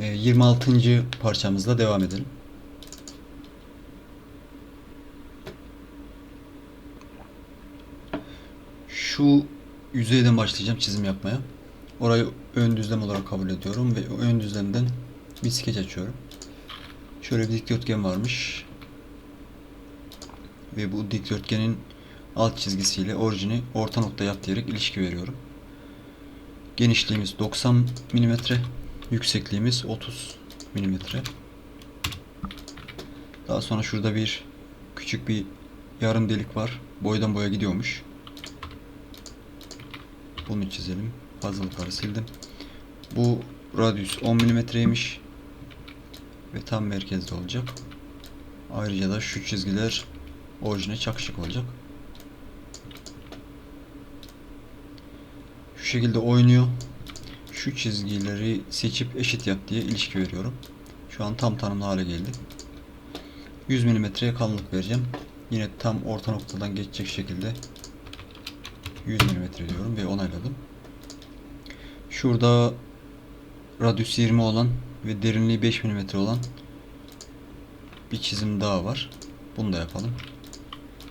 Ee, 26. parçamızla devam edelim. Şu yüzeyden başlayacağım çizim yapmaya. Orayı ön düzlem olarak kabul ediyorum ve ön düzlemden bir skeç açıyorum. Şöyle bir dikdörtgen varmış. Ve bu dikdörtgenin alt çizgisiyle orijini orta nokta yap diyerek ilişki veriyorum. Genişliğimiz 90 mm, yüksekliğimiz 30 mm. Daha sonra şurada bir küçük bir yarım delik var. Boydan boya gidiyormuş. Bunu çizelim. Fazlalıkları sildim. Bu radyüs 10 mm'ymiş. Ve tam merkezde olacak. Ayrıca da şu çizgiler orijine çakışık olacak. Şu şekilde oynuyor. Şu çizgileri seçip eşit yap diye ilişki veriyorum. Şu an tam tanımlı hale geldi. 100 mm'ye kalınlık vereceğim. Yine tam orta noktadan geçecek şekilde 100 mm diyorum ve onayladım. Şurada radyüs 20 olan ve derinliği 5 mm olan bir çizim daha var. Bunu da yapalım.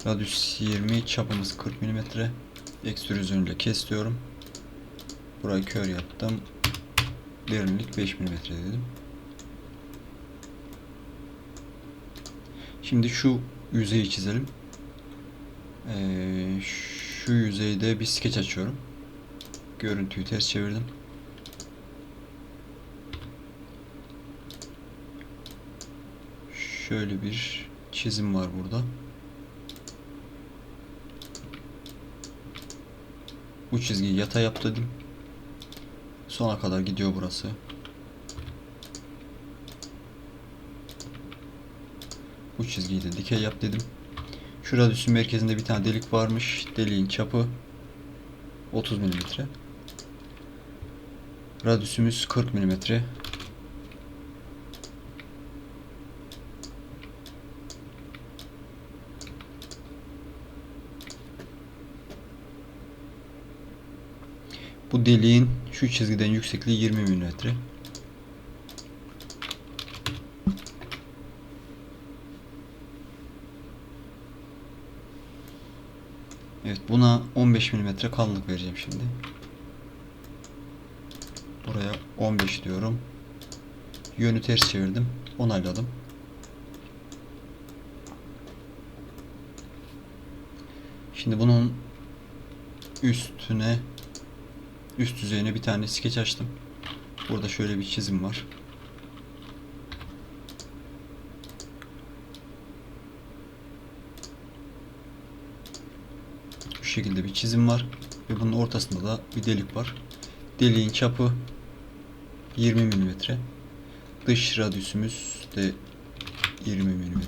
Radyüs 20, çapımız 40 mm. Ekstrüzyonuyla kes diyorum. Burayı kör yaptım. Derinlik 5 mm dedim. Şimdi şu yüzeyi çizelim. Ee, şu yüzeyde bir skeç açıyorum. Görüntüyü ters çevirdim. Şöyle bir çizim var burada. Bu çizgiyi yata yap dedim. Sona kadar gidiyor burası. Bu çizgiyi de dikey yap dedim. Şu radyüsün merkezinde bir tane delik varmış. Deliğin çapı 30 mm. Radyüsümüz 40 mm. Bu deliğin şu çizgiden yüksekliği 20 mm. Evet buna 15 mm kalınlık vereceğim şimdi. Buraya 15 diyorum. Yönü ters çevirdim. Onayladım. Şimdi bunun üstüne üst yüzeyine bir tane skeç açtım. Burada şöyle bir çizim var. Şu şekilde bir çizim var ve bunun ortasında da bir delik var. Deliğin çapı 20 mm. Dış radyüsümüz de 20 mm.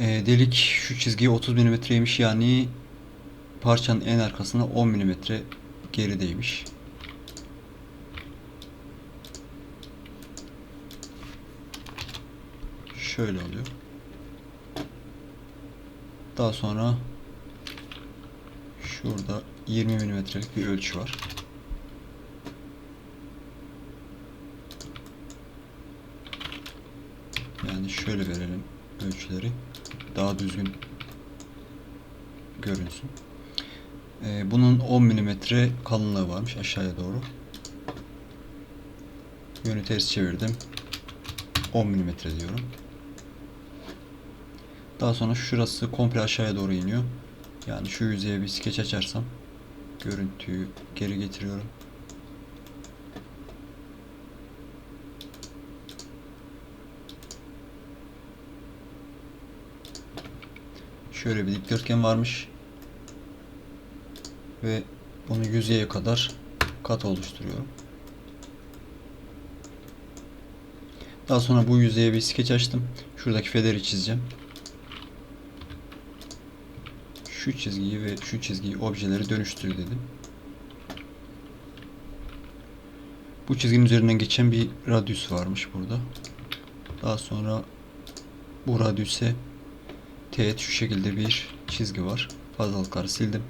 Ee, delik şu çizgiye 30 mm'ymiş yani parçanın en arkasına 10 mm gerideymiş. Şöyle oluyor. Daha sonra şurada 20 mm'lik bir ölçü var. Yani şöyle verelim ölçüleri. Daha düzgün görünsün. Ee, bunun 10 mm kalınlığı varmış aşağıya doğru. Yönü ters çevirdim. 10 mm diyorum. Daha sonra şurası komple aşağıya doğru iniyor. Yani şu yüzeye bir skeç açarsam görüntüyü geri getiriyorum. Şöyle bir dikdörtgen varmış. Ve bunu yüzeye kadar kat oluşturuyorum. Daha sonra bu yüzeye bir skeç açtım. Şuradaki federi çizeceğim. Şu çizgiyi ve şu çizgiyi objeleri dönüştür dedim. Bu çizginin üzerinden geçen bir radyüs varmış burada. Daha sonra bu radyüse teğet şu şekilde bir çizgi var. Fazlalıkları sildim.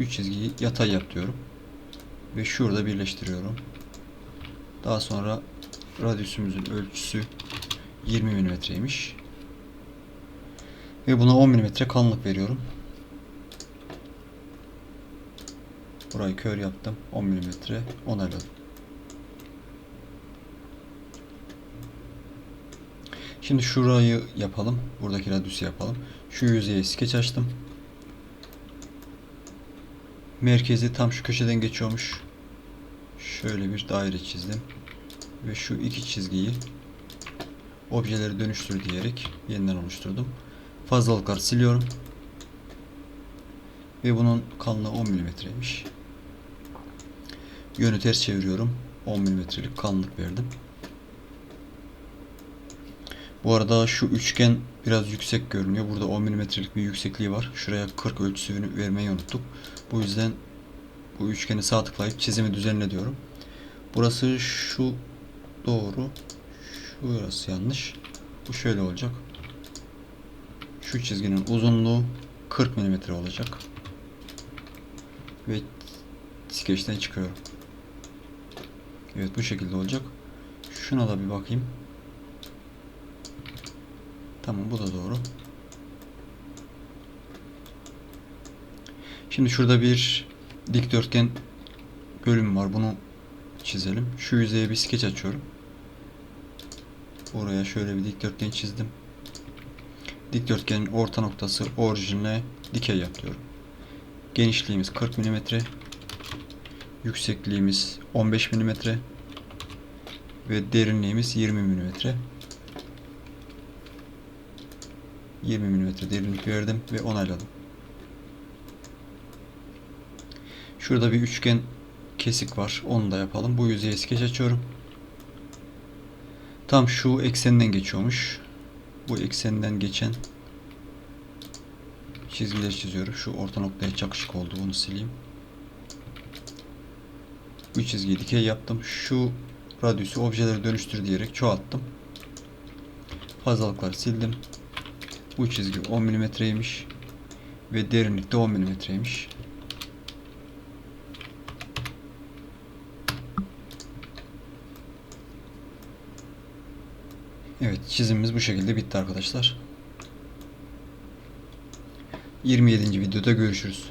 Şu çizgiyi yatay yap diyorum. Ve şurada birleştiriyorum. Daha sonra radyüsümüzün ölçüsü 20 milimetreymiş. Ve buna 10 milimetre kalınlık veriyorum. Burayı kör yaptım. 10 milimetre onayladım. Şimdi şurayı yapalım. Buradaki radyüsü yapalım. Şu yüzeye skeç açtım. Merkezi tam şu köşeden geçiyormuş. Şöyle bir daire çizdim. Ve şu iki çizgiyi objeleri dönüştür diyerek yeniden oluşturdum. Fazlalıkları siliyorum. Ve bunun kalınlığı 10 milimetreymiş. Yönü ters çeviriyorum. 10 milimetrelik kalınlık verdim. Bu arada şu üçgen biraz yüksek görünüyor. Burada 10 milimetrelik bir yüksekliği var. Şuraya 40 ölçüsünü vermeyi unuttuk. Bu yüzden bu üçgeni sağ tıklayıp çizimi düzenle diyorum. Burası şu doğru. Şurası yanlış. Bu şöyle olacak. Şu çizginin uzunluğu 40 milimetre olacak. Ve skeçten çıkıyorum. Evet bu şekilde olacak. Şuna da bir bakayım. Tamam bu da doğru. Şimdi şurada bir dikdörtgen bölüm var. Bunu çizelim. Şu yüzeye bir skeç açıyorum. Oraya şöyle bir dikdörtgen çizdim. Dikdörtgenin orta noktası orijinle dikey yap diyorum. Genişliğimiz 40 mm. Yüksekliğimiz 15 mm. Ve derinliğimiz 20 mm. 20 mm derinlik verdim ve onayladım. Şurada bir üçgen kesik var. Onu da yapalım. Bu yüzeye skeç açıyorum. Tam şu eksenden geçiyormuş. Bu eksenden geçen çizgiler çiziyorum. Şu orta noktaya çakışık oldu. Bunu sileyim. Bu çizgiyi dikey yaptım. Şu radyüsü objeleri dönüştür diyerek çoğalttım. Fazlalıkları sildim. Bu çizgi 10 milimetreymiş ve derinlik de 10 milimetreymiş. Evet çizimimiz bu şekilde bitti arkadaşlar. 27. videoda görüşürüz.